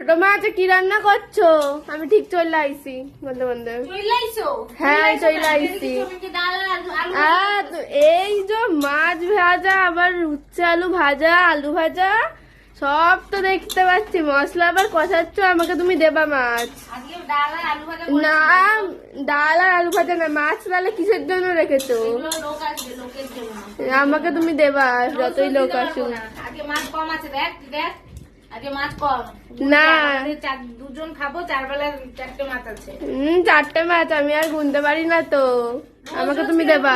ছোট মা আজ কি রান্না করছ? আমি ঠিক চলে আইছি বলতে চইলাইছো হ্যাঁ, আলু আর এই যে মাছ ভাজা আবার উচ্ছে আলু ভাজা আলু ভাজা সব তো দেখতে পাচ্ছি। মশলা আবার কষাচ্ছ আমাকে তুমি দেবা মাছ। না ডাল আর আলু ভাজা না মাছ তাহলে কিসের জন্য রেখেছো? আমাকে তুমি দেবা যতই লোক আসুক। মাছ কম আছে দেখ দেখ। আজকে মাছ কম। না। দুজন খাব চার বেলা চারটে মাছ আছে। হুম চারটে মাছ আমি আর গুনতে পারি না তো। আমাকে তুমি দেবা?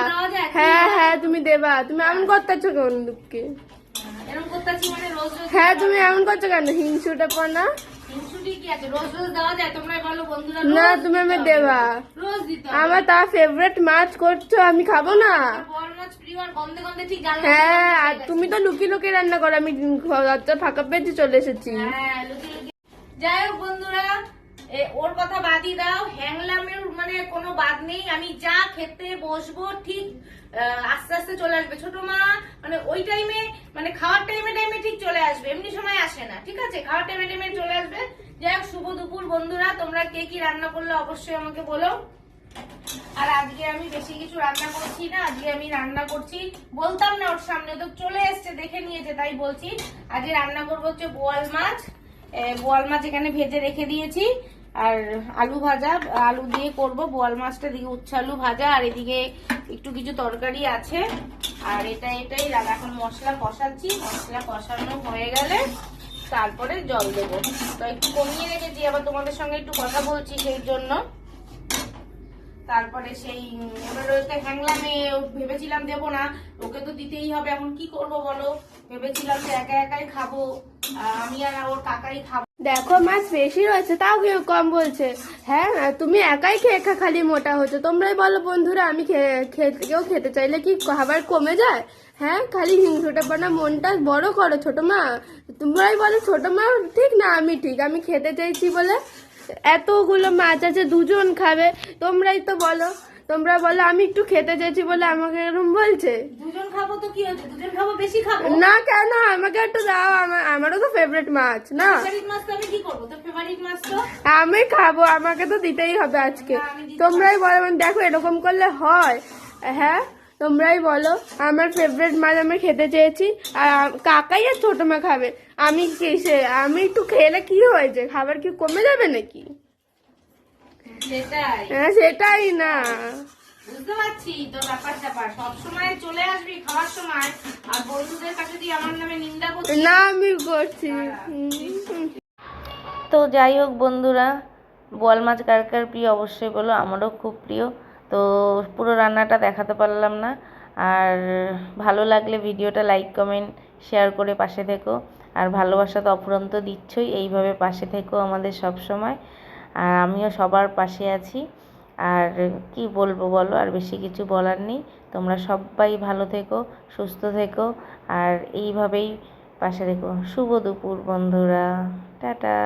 হ্যাঁ হ্যাঁ তুমি দেবা। তুমি এমন করতেছো কেন দুঃখে এরকম করতেছি মানে হ্যাঁ তুমি এমন করছ কেন? হিংসুটা পনা হিংসুটি না তুমি আমায় দেবা। আমার তা ফেভারিট মাছ করছ আমি খাব না। হ্যাঁ আর তুমি তো লুকি লুকি রান্না করো আমি ফাঁকা পেয়েছি চলে এসেছি। হ্যাঁ, যাই হোক বন্ধুরা ওর কথা বাদই দাও। হ্যাংলামের মানে কোনো বাদ নেই। আমি যা খেতে বসবো ঠিক আস্তে আস্তে চলে আসবে। ছোট মা মানে ওই টাইমে মানে খাওয়ার টাইমে টাইমে ঠিক চলে আসবে। এমনি সময় আসে না, ঠিক আছে? খাওয়ার টাইমে টাইমে চলে আসবে। যাই হোক, শুভ দুপুর বন্ধুরা। তোমরা কে কি রান্না করলে অবশ্যই আমাকে বলো। আর আজকে আমি বেশি কিছু রান্না করছি না। আজকে আমি রান্না করছি, বলতাম না ওর সামনে, তো চলে এসছে, দেখে নিয়েছে, তাই বলছি। আজকে রান্না করব হচ্ছে বোয়াল মাছ। বোয়াল মাছ এখানে ভেজে রেখে দিয়েছি। আর আলু ভাজা, আলু দিয়ে করব। বোয়াল মাছটা দিকে উচ্ছে আলু ভাজা, আর এদিকে একটু কিছু তরকারি আছে। আর এটা এটাই এখন মশলা কষাচ্ছি। মশলা কষানো হয়ে গেলে তারপরে জল দেবো। তো একটু কমিয়ে রেখেছি, আবার তোমাদের সঙ্গে একটু কথা বলছি সেই জন্য। তারপরে সেই, এবার ওকে হ্যাংলামে ভেবেছিলাম দেবো না। ওকে তো দিতেই হবে, এখন কি করব বলো? ভেবেছিলাম যে একা একাই খাব। আমি আর ওর কাকাই খাব। দেখো মাছ বেশি রয়েছে, তাও কেউ কম বলছে। হ্যাঁ তুমি একাই খেয়ে খা, খালি মোটা হচ্ছে। তোমরাই বলো বন্ধুরা, আমি কেউ খেতে চাইলে কি খাবার কমে যায়? হ্যাঁ খালি হিংসুটা পড়া মনটা বড় করো, ছোট মা। তোমরাই বলো, ছোট মা ঠিক না, আমি ঠিক, আমি খেতে চাইছি বলে। এতগুলো মাছ আছে, দুজন খাবে, তোমরাই তো বলো। তোমরা বলো আমি একটু খেতে চাইছি বলে আমাকে এরকম বলছে। দুজন খাব তো কি দুজন খাব বেশি খাব? না কেন আমাকে একটু দাও আমার আমারও তো ফেভারিট মাছ না? ফেভারিট মাছ তো আমি কি করব? তোর ফেভারিট মাছ তো? আমি খাব আমাকে তো দিতেই হবে আজকে। তোমরাই বলো দেখো এরকম করলে হয়। হ্যাঁ তোমরাই বলো আমার ফেভারিট মাছ আমি খেতে চেয়েছি আর কাকাই আর ছোট মা খাবে। আমি কিসে আমি একটু খেলে কি হয়েছে? খাবার কি কমে যাবে নাকি? সেটাই। হ্যাঁ সেটাই না। বুঝতে পারছি তোর ব্যাপার স্যাপার। চলে আসবি খাওয়ার সময় আর বন্ধুদের কাছে তুই আমার নামে নিন্দা করছিস? না আমি করছি। তো যাই হোক বন্ধুরা বোয়াল মাছ কার কার প্রিয় অবশ্যই বলো আমারও খুব প্রিয়। তো পুরো রান্নাটা দেখাতে পারলাম না। আর ভালো লাগলে ভিডিওটা লাইক কমেন্ট শেয়ার করে পাশে থেকো। আর ভালোবাসা তো অফুরন্ত দিচ্ছই এইভাবে পাশে থেকো আমাদের সব সময়। আর আমিও সবার পাশে আছি। আর কি বলব বলো, আর বেশি কিছু বলার নেই। তোমরা সবাই ভালো থেকো, সুস্থ থেকো, আর এইভাবেই পাশে দেখো শুভ দুপুর বন্ধুরা। টাটা।